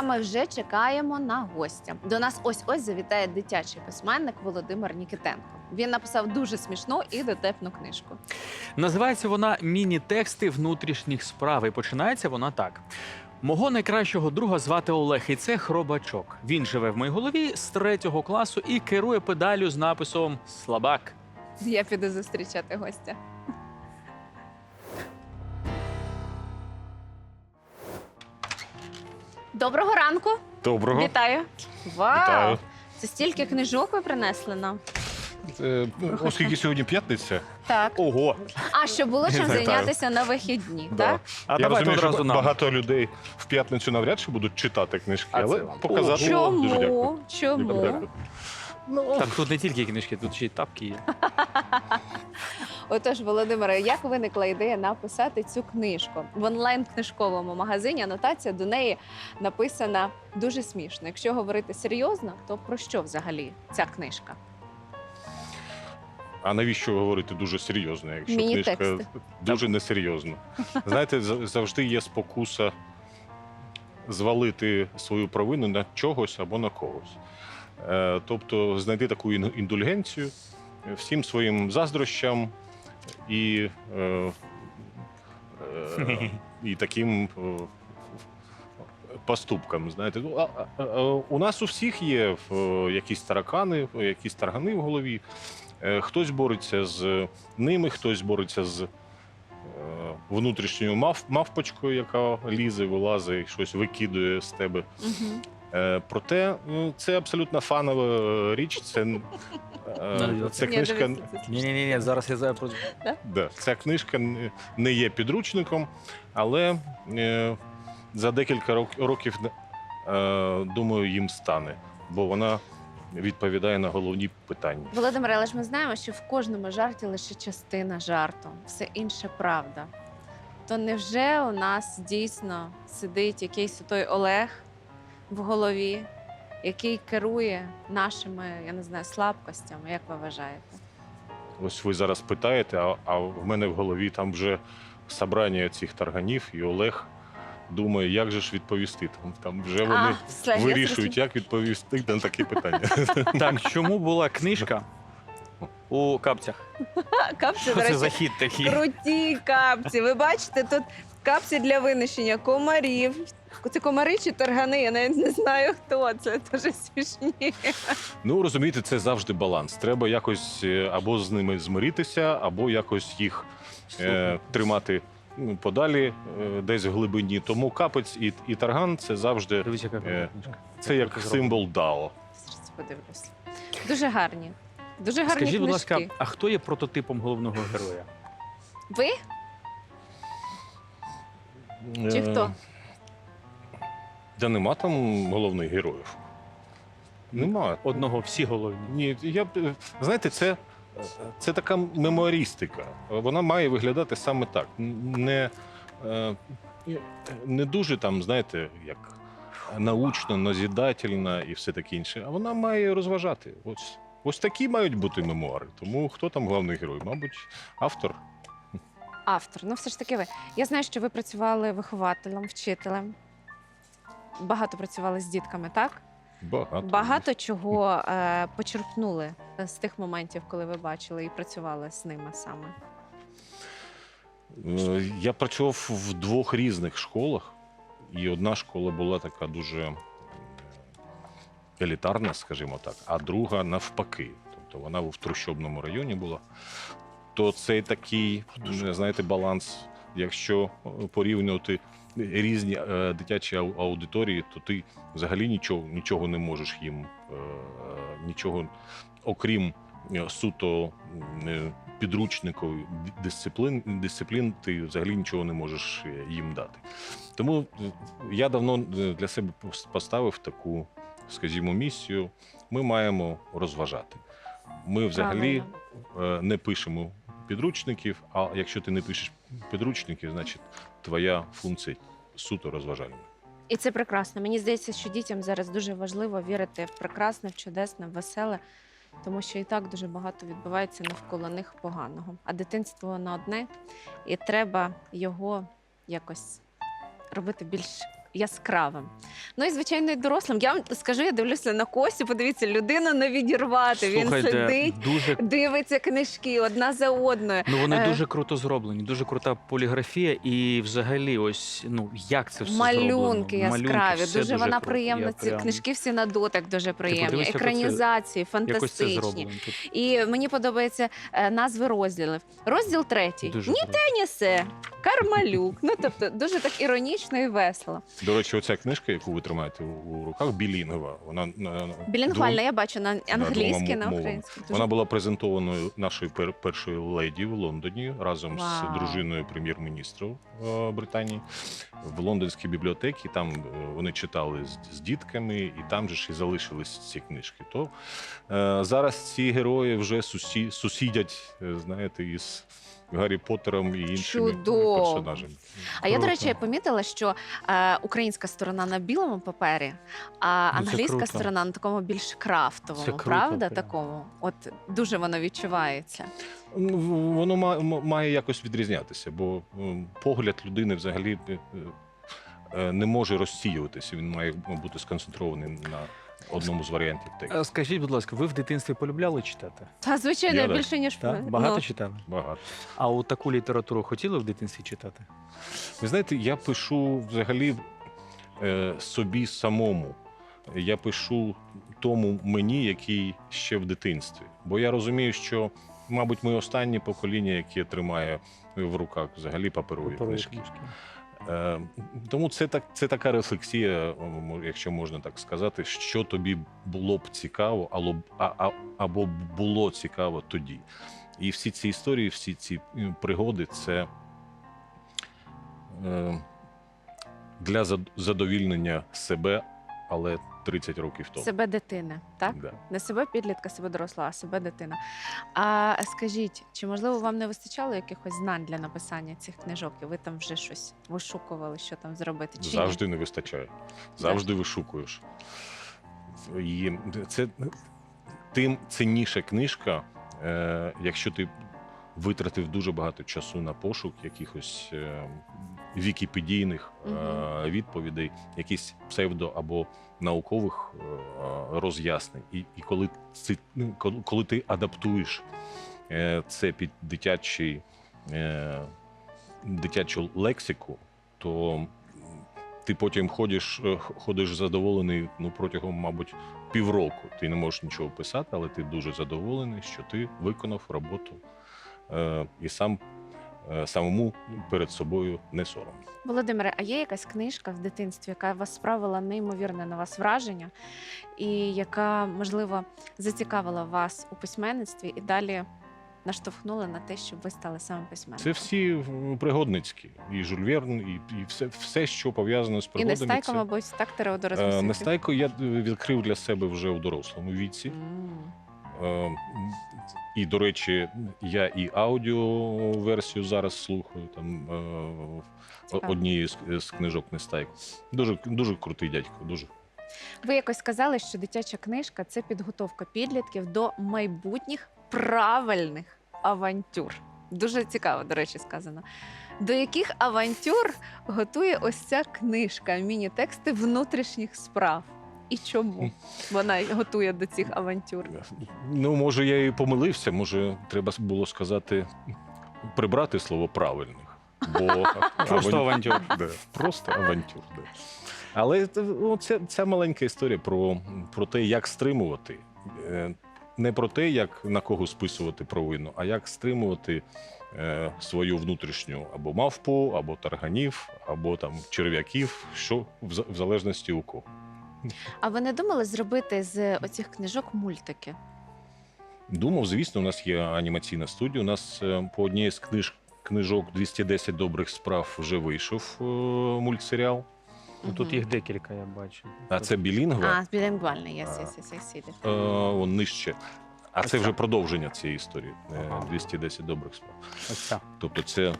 А ми вже чекаємо на гостя. До нас ось ось завітає дитячий письменник Володимир Нікітенко. Він написав дуже смішну і дотепну книжку. Називається вона Міні-тексти внутрішніх справ. І починається вона так. Мого найкращого друга звати Олег, і це хробачок. Він живе в моїй голові з третього класу і керує педалю з написом Слабак. Я піду зустрічати гостя. Доброго ранку! Доброго. Вітаю! Вау! Вітаю. Це стільки книжок ви принесли нам. Е, Оскільки сьогодні п'ятниця. Так. Ого! А що було чим Вітаю. зайнятися на вихідні, так? А Я давайте розумію, що одразу нам. багато людей в п'ятницю навряд чи будуть читати книжки, А але це вам. показати дуже дякую. Чому? Чому? Дякую. Ну, Так тут не тільки книжки, тут ще й тапки є. Отож, Володимире, як виникла ідея написати цю книжку в онлайн-книжковому магазині? Анотація до неї написана дуже смішно. Якщо говорити серйозно, то про що взагалі ця книжка? А навіщо говорити дуже серйозно, якщо Міні-тексти. книжка дуже несерйозна? Знаєте, за- завжди є спокуса звалити свою провину на чогось або на когось. Е, Тобто знайти таку ін- індульгенцію всім своїм заздрощам і, е, е, і таким е, поступкам. Знаєте, Ну, а- а- а, у нас у всіх є е, якісь таракани, якісь таргани в голові. Е, Хтось бореться з ними, хтось бореться з е, внутрішньою мав, мавпочкою, яка лізе, вилазить, щось викидує з тебе. Угу. Е, Проте ну, це абсолютно фанова е, річ. Це, е, це книжка. Ні, ні, ні, зараз я зараз про Да, ця книжка не- є підручником, але за декілька рок- років думаю, їм стане, бо вона відповідає на головні питання. Володимире, але ж ми знаємо, що в кожному жарті лише частина жарту, все інше правда. То невже у нас дійсно сидить якийсь той Олег в голові, який керує нашими, я не знаю, слабкостями, як ви вважаєте? Ось ви зараз питаєте, а, а в мене в голові там вже собрання цих тарганів, і Олег думає, як же ж відповісти. Там, там вже вони а, все, я вирішують, зрозуміла. як відповісти на такі питання. Так, чому була книжка у капцях? Капці, Що до це речі, за хід такий? круті капці. Ви бачите, тут капці для винищення комарів. Це комари чи таргани? Я навіть не знаю, хто це. Дуже смішні. Ну розумієте, це завжди баланс. Треба якось е, або з ними змиритися, або якось їх е, тримати ну, подалі, е, десь в глибині. Тому капець і, і тарган це завжди Дивіться, яка Е, книжка. це як символ Дао. Зараз подивлюся. Дуже гарні. Дуже гарні Скажіть, будь ласка, а хто є прототипом головного героя? Ви? Чи хто? Е, Та нема там головних героїв. Нема. Одного всі головні. Ні, я б знаєте, це, це така мемуарістика. Вона має виглядати саме так. Не, е, не дуже там, знаєте, як научно, назідательна і все таке інше. А вона має розважати. Ось, ось такі мають бути мемуари. Тому хто там головний герой? Мабуть, автор. Автор. Ну, все ж таки ви. Я знаю, що ви працювали вихователем, вчителем. Багато працювали з дітками, так? Багато. Багато чого е, почерпнули з тих моментів, коли ви бачили і працювали з ними саме. Е, Я працював в двох різних школах, і одна школа була така дуже елітарна, скажімо так, а друга навпаки. Тобто вона в трущобному районі була. То цей такий, знаєте, баланс. Якщо е, порівнювати різні е, дитячі аудиторії, то ти взагалі нічого, нічого не можеш їм, е, нічого, окрім е, суто е, підручникових дисциплін, дисциплін, ти взагалі нічого не можеш е, їм дати. Тому е, я давно для себе поставив таку, скажімо, місію. Ми маємо розважати. Ми взагалі е, не пишемо підручників, а якщо ти не пишеш підручників, значить твоя функція суто розважальна. І це прекрасно. Мені здається, що дітям зараз дуже важливо вірити в прекрасне, в чудесне, в веселе, тому що і так дуже багато відбувається навколо них поганого. А дитинство воно одне, і треба його якось робити більш яскравим. Ну і звичайно, і дорослим. Я вам скажу, я дивлюся на Костю, подивіться, людину не відірвати. Він сидить, дуже дивиться книжки одна за одною. ну вони Е. дуже круто зроблені, дуже крута поліграфія, і взагалі, ось ну як це все Малюнки зроблено? яскраві, все дуже, вона круто. приємна. Я Ці прям- книжки всі на дотик дуже приємні. Екранізації, це фантастичні. Тут І мені подобаються е, назви розділів. Розділ третій. дуже Ні круто. Тенісе, Кармалюк. Ну тобто дуже так іронічно і весело. До речі, оця книжка, яку ви тримаєте у, руках, білінгова. Вона на- на Білінгвальна, я бачу на англійській, на українській. Дуже Вона була презентованою нашою пер- першою леді в Лондоні разом Вау. з дружиною прем'єр-міністра е, Британії в лондонській бібліотеці. Там е, вони читали з, з дітками, і там же ж і залишились ці книжки. То е, зараз ці герої вже сусі, сусідять, е, знаєте, із Гаррі Поттером і іншими Чудово. персонажами. А я, до Круто. речі, помітила, що е, українська сторона на білому папері, а Ну, це англійська круто. сторона на такому більш крафтовому, Це круто правда? прям. Такому. От дуже воно відчувається. Ну, в- Воно ма- м- має якось відрізнятися, бо м, погляд людини взагалі е, е, не може розсіюватися. Він має бути сконцентрований на одному з варіантів тексту. Скажіть, будь ласка, ви в дитинстві полюбляли читати? Та звичайно, Я я більше ніж Так? ну, Багато читали? Багато. А у таку літературу хотіли в дитинстві читати? Ви знаєте, я пишу взагалі е, собі самому. Я пишу тому мені, який ще в дитинстві. Бо я розумію, що, мабуть, ми останнє покоління, яке тримає в руках взагалі Паперові книжки. Е, Тому це так, це така рефлексія, якщо можна так сказати, що тобі було б цікаво, або, а, або було цікаво тоді. І всі ці історії, всі ці пригоди це е, для задовільнення себе, але 30 років тому. Себе дитини, так? Да. Не себе підлітка, себе доросла, а себе дитина. А скажіть, чи можливо вам не вистачало якихось знань для написання цих книжок, і ви там вже щось вишукували, що там зробити? Чи ні? Завжди не вистачає. Завжди вишукуєш. І це тим цінніша книжка, е, якщо ти витратив дуже багато часу на пошук якихось е, вікіпедійних е, відповідей, якісь псевдо або наукових е, роз'яснень. І, і коли, це, ну, коли- ти адаптуєш е, це під дитячий, е, дитячу лексику, то ти потім ходиш, е, ходиш задоволений ну, протягом, мабуть, півроку. Ти не можеш нічого писати, але ти дуже задоволений, що ти виконав роботу е, і сам самому перед собою не соромно. Володимире, а є якась книжка в дитинстві, яка вас справила неймовірне на вас враження, і яка, можливо, зацікавила вас у письменництві і далі наштовхнула на те, щоб ви стали саме письменником? Це всі пригодницькі, і Жюль Верн, і, і все, все, що пов'язано з і пригодами. Нестайко, це... мабуть, так Теодора Е, Нестайко я відкрив для себе вже у дорослому віці. Е, м, І, до речі, я і аудіоверсію зараз слухаю там е, однієї з, з книжок Нестайко. Дуже, дуже крутий дядько, дуже. Ви якось сказали, що дитяча книжка це підготовка підлітків до майбутніх правильних авантюр. Дуже цікаво, до речі, сказано. До яких авантюр готує ось ця книжка, міні-тексти внутрішніх справ? І чому вона готує до цих авантюр? Ну, може, я і помилився, може, треба було сказати, прибрати слово правильних. Бо Просто авантюр. Да, просто авантюр. Да. Але це- ну, це, ця маленька історія про, про те, як стримувати. Е, Не про те, як на кого списувати провину, а як стримувати е, свою внутрішню або мавпу, або тарганів, або там черв'яків, що в, в залежності у кого. А ви не думали зробити з оцих книжок мультики? Думав, звісно, у нас є анімаційна студія. У нас е, по одній з книж, книжок 210 добрих справ вже вийшов е, мультсеріал. Ну, тут Мгм. їх декілька, я бачу. А це білінгва, А, білінгвальний, я А. сі е, он нижче. А це вже продовження цієї історії. е, Ага. 210 добрих справ. Ось ця. Тобто, це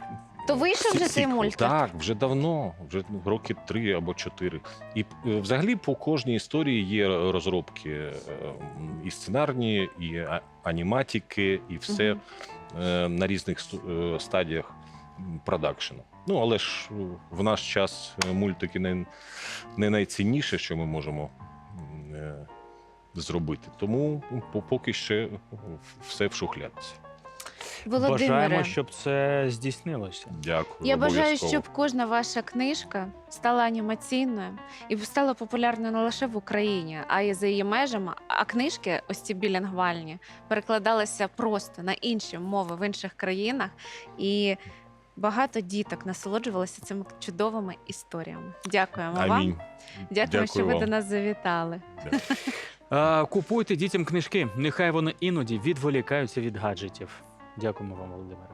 То вийшов вже цей мультик? Так, вже давно, вже роки три або чотири. І е, взагалі по кожній історії є розробки е, і сценарні, і а- аніматики, і все е, на різних сту- е, стадіях продакшену. Ну, але ж е, в наш час е, мультики не, не найцінніше, що ми можемо м, е, зробити. Тому по- поки ще все в шухлядці. Володимире, Бажаємо, щоб це здійснилося. Дякую. я бажаю, щоб кожна ваша книжка стала анімаційною і стала популярною не лише в Україні, а й за її межами. А книжки, ось ці білінгвальні, перекладалися просто на інші мови в інших країнах. І багато діток насолоджувалися цими чудовими історіями. Дякуємо вам. Амінь. Дякуємо, що ви вам. до нас завітали. А, купуйте дітям книжки. Нехай вони іноді відволікаються від гаджетів. Дякуємо вам, Володимире.